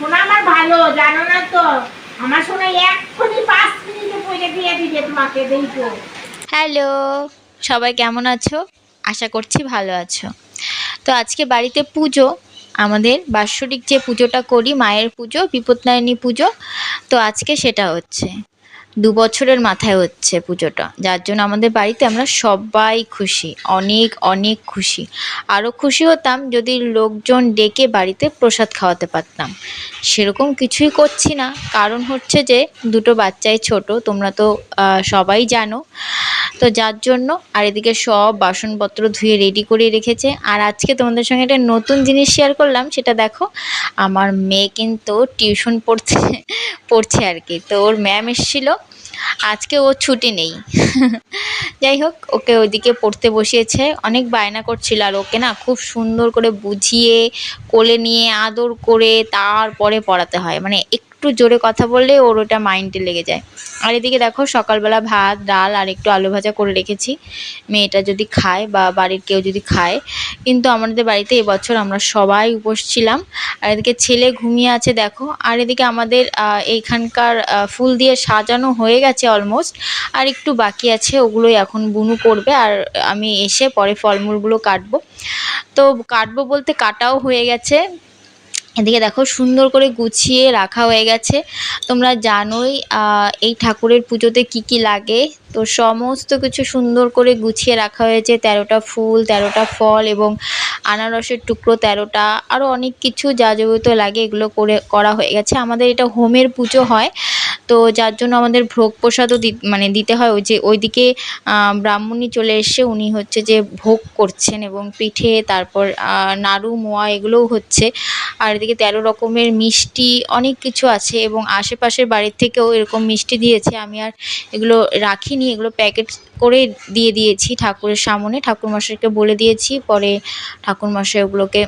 শোনা আমার ভালো, জানো না তো? আমার শোনা এক্ষুনি পাঁচ মিনিটে দিয়ে দিবে তোমাকে হ্যালো, সবাই কেমন আছো? আশা করছি ভালো আছো। তো আজকে বাড়িতে পুজো, আমাদের বাৎসরিক যে পুজোটা করি, মায়ের পুজো বিপদনায়নী পুজো, তো আজকে সেটা হচ্ছে। দু বছরের মাথায় হচ্ছে পুজোটা। যার জন্য আমাদের বাড়িতে আমরা সবাই খুশি, অনেক অনেক খুশি। আরও খুশি হতাম যদি লোকজন ডেকে বাড়িতে প্রসাদ খাওয়াতে পারতাম। সেরকম কিছুই করছি না। কারণ হচ্ছে যে, দুটো বাচ্চাই ছোট, তোমরা তো সবাই জানো। তো যার জন্য আর এদিকে সব বাসনপত্র ধুয়ে রেডি করে রেখেছে। আর আজকে তোমাদের সঙ্গে একটা নতুন জিনিস শেয়ার করলাম, সেটা দেখো, আমার মেয়ে কিন্তু টিউশন পড়ছে পড়ছে আর কি। তো ওর ম্যাম এসেছিল, আজকে ও ছুটি নেই। যাই হোক, ওকে ওইদিকে পড়তে বসিয়েছে। অনেক বায়না করছিল আর ওকে না খুব সুন্দর করে বুঝিয়ে, কোলে নিয়ে আদর করে তারপরে পড়াতে হয়। মানে একটু জোরে কথা বললে ওর ওটা মাইন্ডে লেগে যায়। আর এদিকে দেখো সকালবেলা ভাত, ডাল আর একটু আলু ভাজা করে রেখেছি। মেয়েটা যদি খায় বা বাড়ির কেউ যদি খায়, কিন্তু আমাদের বাড়িতে এবছর আমরা সবাই উপোস ছিলাম। আর এদিকে ছেলে ঘুমিয়ে আছে দেখো। আর এদিকে আমাদের এইখানকার ফুল দিয়ে সাজানো হয়ে গেছে অলমোস্ট আর একটু বাকি আছে, ওগুলোই এখন বুনু করবে। আর আমি এসে পরে ফলমূলগুলো কাটবো। তো কাটবো বলতে কাটাও হয়ে গেছে। এদিকে দেখো সুন্দর করে গুছিয়ে রাখা হয়ে গেছে। তোমরা জানোই এই ঠাকুরের পুজোতে কি কি লাগে। তো সমস্ত কিছু সুন্দর করে গুছিয়ে রাখা হয়েছে। তেরোটা ফুল, তেরোটা ফল এবং আনারসের টুকরো তেরোটা আরও অনেক কিছু যা যাবতীয় লাগে এগুলো করে, করা হয়ে গেছে। আমাদের এটা হোমের পুজো হয়। তো যার জন্য আমাদের ভোগ প্রসাদও মানে দিতে হয় ওই যে ওইদিকে ব্রাহ্মণী চলে এসে উনি হচ্ছে যে ভোগ করছেন এবং পিঠে, তারপর নাড়ু, মোয়া এগুলোও হচ্ছে। আর এদিকে তেরো রকমের মিষ্টি অনেক কিছু আছে এবং আশেপাশের বাড়ির থেকেও এরকম মিষ্টি দিয়েছে। আমি আর এগুলো রাখিনি, এগুলো প্যাকেট করে দিয়ে দিয়েছি ঠাকুরের সামনে। ঠাকুরমশাইকে বলে দিয়েছি, পরে ঠাকুরমশাই ওগুলোকে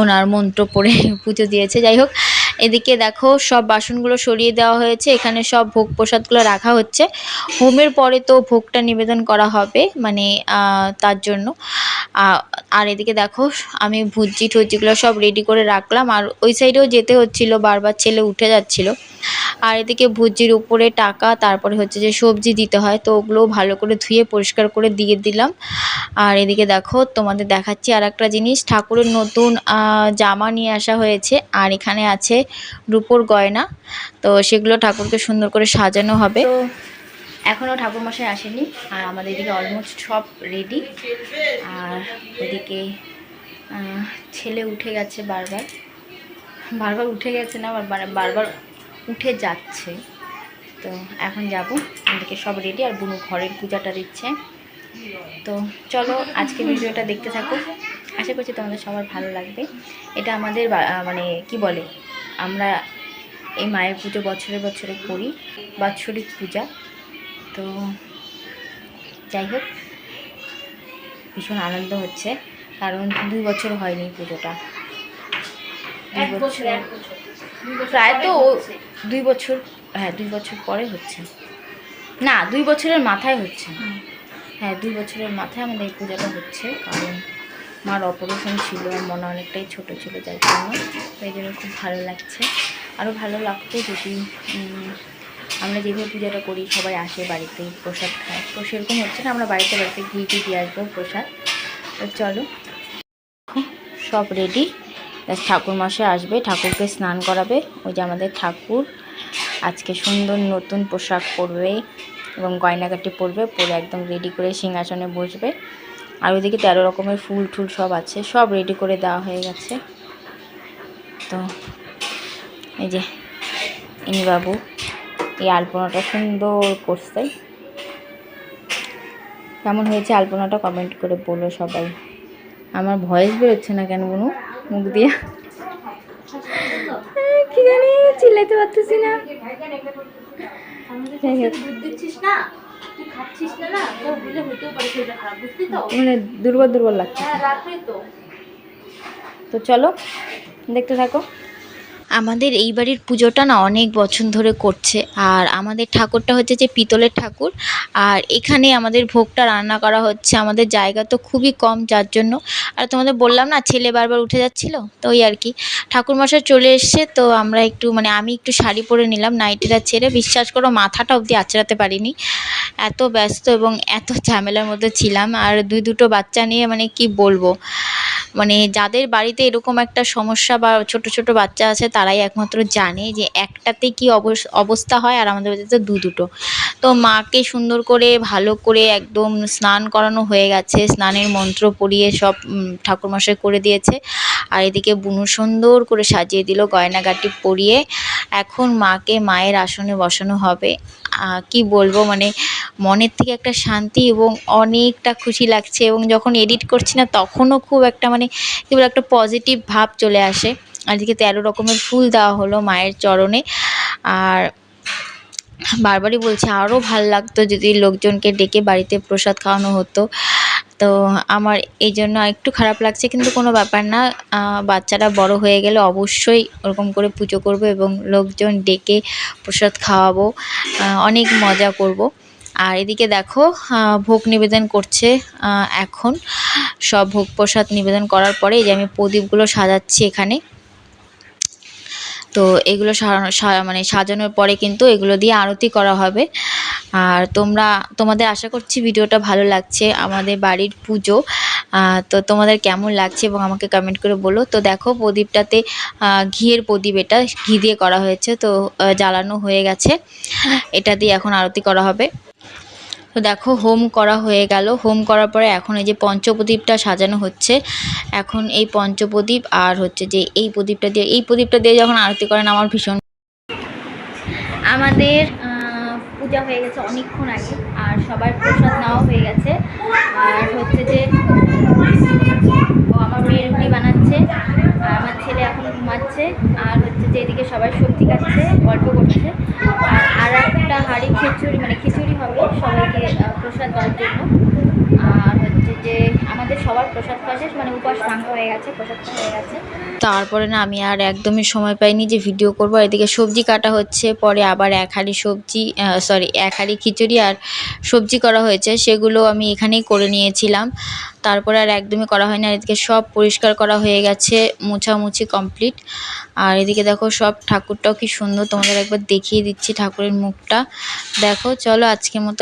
ওনার মন্ত্র পড়ে পুজো দিয়েছে। যাই হোক এদিকে দেখো, সব বাসনগুলো সরিয়ে দেওয়া হয়েছে। এখানে সব ভোগ প্রসাদগুলো রাখা হচ্ছে। হোমের পরে তো ভোগটা নিবেদন করা হবে মানে তার জন্য। আর এদিকে দেখো, আমি ভুজি টুজিগুলো সব রেডি করে রাখলাম। আর ওই সাইডেও যেতে হচ্ছিল, বারবার ছেলে উঠে যাচ্ছিল। আর এদিকে ভুজির উপরে টাকা, তারপরে হচ্ছে যে সবজি দিতে হয়, তো ওগুলো ভালো করে ধুয়ে পরিষ্কার করে দিয়ে দিলাম। আর এদিকে দেখো, তোমাদের দেখাচ্ছি আর একটা জিনিস। ঠাকুরের নতুন জামা নিয়ে আসা হয়েছে। আর এখানে আছে রূপোর গয়না। তো সেগুলো ঠাকুরকে সুন্দর করে সাজানো হবে। এখনও ঠাকুরমশাই আসেনি, আর আমাদের এদিকে অলমোস্ট সব রেডি আর ওদিকে ছেলে উঠে গেছে বারবার। বারবার উঠে গেছে না বারবার উঠে যাচ্ছে। তো এখন যাব, ওদিকে সব রেডি আর বুনু ঘরের পূজাটা দিচ্ছে। তো চলো আজকে ভিডিওটা দেখতে থাকো। আশা করছি তোমাদের সবার ভালো লাগবে। এটা আমাদের মানে কি বলে? আমরা এই মায়ের পুজো বছরে বছরে করি, বাৎসরিক পূজা। তো যাই হোক ভীষণ আনন্দ হচ্ছে কারণ দুই বছর হয়নি পুজোটা। প্রায় তো দুই বছর হ্যাঁ দুই বছর পরে হচ্ছে। না দুই বছরের মাথায় হচ্ছে হ্যাঁ দুই বছরের মাথায় আমাদের এই পূজাটা হচ্ছে কারণ মার অপারেশন ছিল আর মনে অনেকটাই ছোট ছিল যার জন্য। তো এই জন্য খুব ভালো লাগছে। আরও ভালো লাগতো যদি আমরা যেভাবে পূজাটা করি, সবাই আসে বাড়িতে প্রসাদ খায়। তো সেরকম হচ্ছে না, আমরা বাড়িতে বাড়িতে ঘি ঘি দিয়ে আসব প্রসাদ। তো চলো সব রেডি ঠাকুর মাসে আসবে, ঠাকুরকে স্নান করাবে। ওই যে আমাদের ঠাকুর, আজকে সুন্দর নতুন পোশাক পরবে এবং গয়নাগাটি পরবে, পরে একদম রেডি করে সিংহাসনে বসবে। আর ওইদিকে তেরো রকমের ফুল টুল সব আছে, সব রেডি করে দেওয়া হয়ে গেছে। তো, এই যে, ইনি বাবু। এই আলপনাটা সুন্দর করছে। কেমন হয়েছে আলপনাটা কমেন্ট করে বলো সবাই। আমার ভয়েস বেরোচ্ছে না কেন বনু? মুখ দিয়ে। কি জানি চিল্লাইতে পারতেছি না। মানে দুর্বল দুর্বল লাগছে। হ্যাঁ তো চলো দেখতে থাকো। আমাদের এই বাড়ির পুজোটা না অনেক বছর ধরে করছে। আর আমাদের ঠাকুরটা হচ্ছে যে পিতলের ঠাকুর। আর এখানে আমাদের ভোগটা রান্না করা হচ্ছে। আমাদের জায়গা তো খুবই কম, যার জন্য। আর তোমাদের বললাম না, ছেলে বারবার উঠে যাচ্ছিল? তো ওই আর কি। ঠাকুরমশাই চলে এসছে, তো আমরা একটু মানে আমি একটু শাড়ি পরে নিলাম, নাইটিটা ছেড়ে। বিশ্বাস করো, মাথাটা অবধি আঁচড়াতে পারিনি। এত ব্যস্ত এবং এত ঝামেলার মধ্যে ছিলাম। আর দুই দুটো বাচ্চা নিয়ে মানে কি বলব? মানে যাদের বাড়িতে এরকম একটা সমস্যা বা ছোট ছোট বাচ্চা আছে, তারাই একমাত্র জানে যে একটাতে কি অবস- অবস্থা হয় আর আমাদের বাড়িতে দু দুটো। তো মাকে সুন্দর করে, ভালো করে একদম স্নান করানো হয়ে গেছে, স্নানের মন্ত্র পড়িয়ে সব ঠাকুরমশাই করে দিয়েছে। আর এদিকে বুনু সুন্দর করে সাজিয়ে দিল, গয়নাগাটি পরিয়ে। এখন মাকে মায়ের আসনে বসানো হবে। কি বলব মানে মনের থেকে একটা শান্তি এবং অনেকটা খুশি লাগছে এবং যখন এডিট করছি না, তখনও খুব একটা মানে কী বলে একটা পজিটিভ ভাব চলে আসে। এদিকে তেরো রকমের ফুল দেওয়া হলো মায়ের চরণে। আর বারবারই বলছি আরও ভালো লাগতো যদি লোকজনকে ডেকে বাড়িতে প্রসাদ খাওয়ানো হতো। তো আমার এই জন্য একটু খারাপ লাগছে, কিন্তু কোনো ব্যাপার না। বাচ্চারা বড় হয়ে গেলে অবশ্যই ওরকম করে পুজো করব এবং লোকজন ডেকে প্রসাদ খাওয়াবো অনেক মজা করব। আর এদিকে দেখো ভোগ নিবেদন করছে এখন। সব ভোগ প্রসাদ নিবেদন করার পরে এই যে আমি প্রদীপগুলো সাজাচ্ছি এখানে। তো এগুলো মানে সাজানোর পরে কিন্তু এগুলো দিয়ে আরতি করা হবে। আর তোমরা, তোমাদের আশা করছি ভিডিওটা ভালো লাগছে, আমাদের বাড়ির পুজো। তো তোমাদের কেমন লাগছে এবং আমাকে কমেন্ট করে বলো। তো দেখো প্রদীপটাতে ঘিয়ের প্রদীপ এটা, ঘি দিয়ে করা হয়েছে, তো জ্বালানো হয়ে গেছে। এটা দিয়ে এখন আরতি করা হবে। তো দেখো, হোম করা হয়ে গেল। হোম করার পরে এখন এই যে পঞ্চপ্রদীপটা সাজানো হচ্ছে, এখন এই পঞ্চপ্রদীপ আর হচ্ছে যে এই প্রদীপটা দিয়ে, এই প্রদীপটা দিয়ে যখন আরতি করেন, আমার ভীষণ আমাদের পূজা হয়ে গেছে অনেকক্ষণ আগে আর সবার প্রসাদ নেওয়া হয়ে গেছে। আর হচ্ছে যে ও আমার মেয়ে রুটি বানাচ্ছে আর আমার ছেলে এখন ঘুমাচ্ছে আর হচ্ছে যে এদিকে সবাই সবজি কাটছে গল্প করছে আর আর একটা হাঁড়ি খিচুড়ি মানে খিচুড়ি হবে সবাইকে আহ, প্রসাদ দেওয়ার জন্য আর হচ্ছে যে আমাদের প্রসাদ মানে উপাস হয়ে গেছে, প্রসাদ হয়ে গেছে। তারপরে না আমি আর একদমই সময় পাইনি যে ভিডিও করব, এদিকে সবজি কাটা হচ্ছে, পরে আবার এক হাঁড়ি সবজি সরি এক হাঁড়ি খিচুড়ি আর সবজি করা হয়েছে, সেগুলো আমি এখানেই করে নিয়েছিলাম। তারপরে আর একদমই করা হয়নি, আর এদিকে সব পরিষ্কার করা হয়ে গেছে, মোছামুছি কমপ্লিট আর এদিকে দেখো সব ঠাকুরটাও কি সুন্দর, তোমাদের একবার দেখিয়ে দিচ্ছি ঠাকুরের মুখটা। দেখো, চলো আজকের মতো